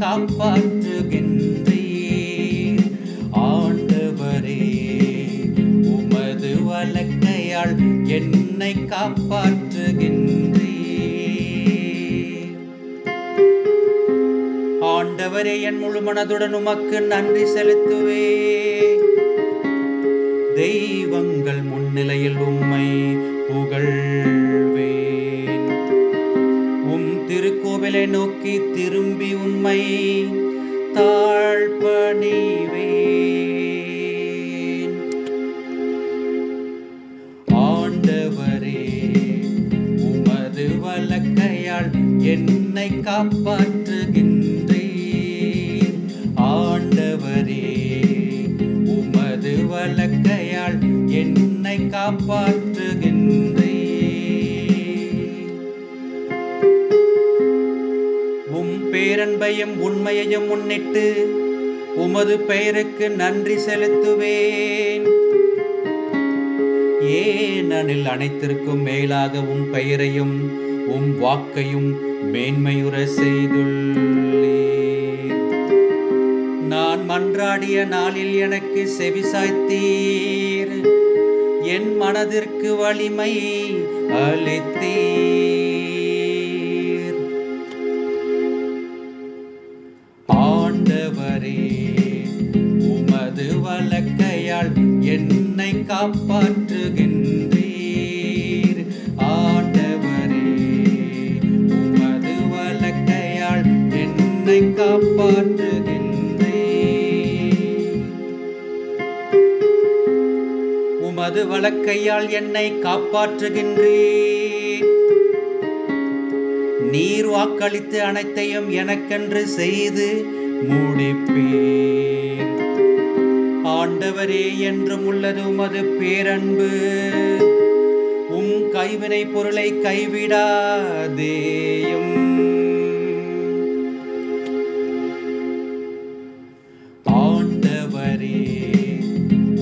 காப்பாற்றுகின்றீர். ஆண்டவரே உமது வழக்கையால் என்னை காப்பாற்றுகின்றீர். ஆண்டவரே என் முழு மனதுடன் உமக்கு நன்றி செலுத்துவே. தெய்வங்கள் முன்னிலையில் உம்மை புகழ்வே. திருக்கோவிலை நோக்கி திரும்பி உண்மை தாழ்பணிவேன். ஆண்டவரே உமது வழக்கையால் என்னை காப்பாற்றுகின்றீர். ஆண்டவரே உமது வழக்கையால் என்னை காப்பாற்று பேரன்பையும் உண்மையையும் முன்னிட்டு உமது பெயருக்கு நன்றி செலுத்துவேன். ஏனெனில் அனைத்திற்கும் மேலாக உம் பெயரையும் உம் வாக்கையும் மேன்மையுற செய்துள்ளேன் நான் மன்றாடிய நாளில் எனக்கு செவிசாய்த்தீர் என் மனதிற்கு வலிமை அளித்தீர். காப்பாற்றுகின்றீர். ஆண்டவரே உமது வலக்கையால் என்னை காப்பாற்றுகின்றீர். உமது வலக்கையால் என்னை காப்பாற்றுகின்றீர். நீர் வாக்களித்து அனைத்தையும் எனக்கென்று செய்து முடிப்பேன் ஆண்டவரே என்றும் உள்ளது உமது பேரன்பு. உம் கைவினை பொருளை கைவிடாதேயும். ஆண்டவரே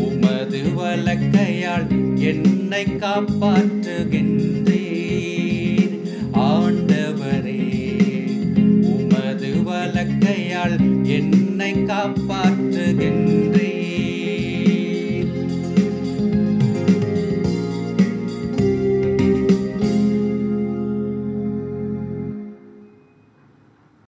உமது வழக்கையால் என்னை காப்பாற்றுகின்றீர். ஆண்டவரே உமது வழக்கையால் என்னை காப்பாற்றுகின்ற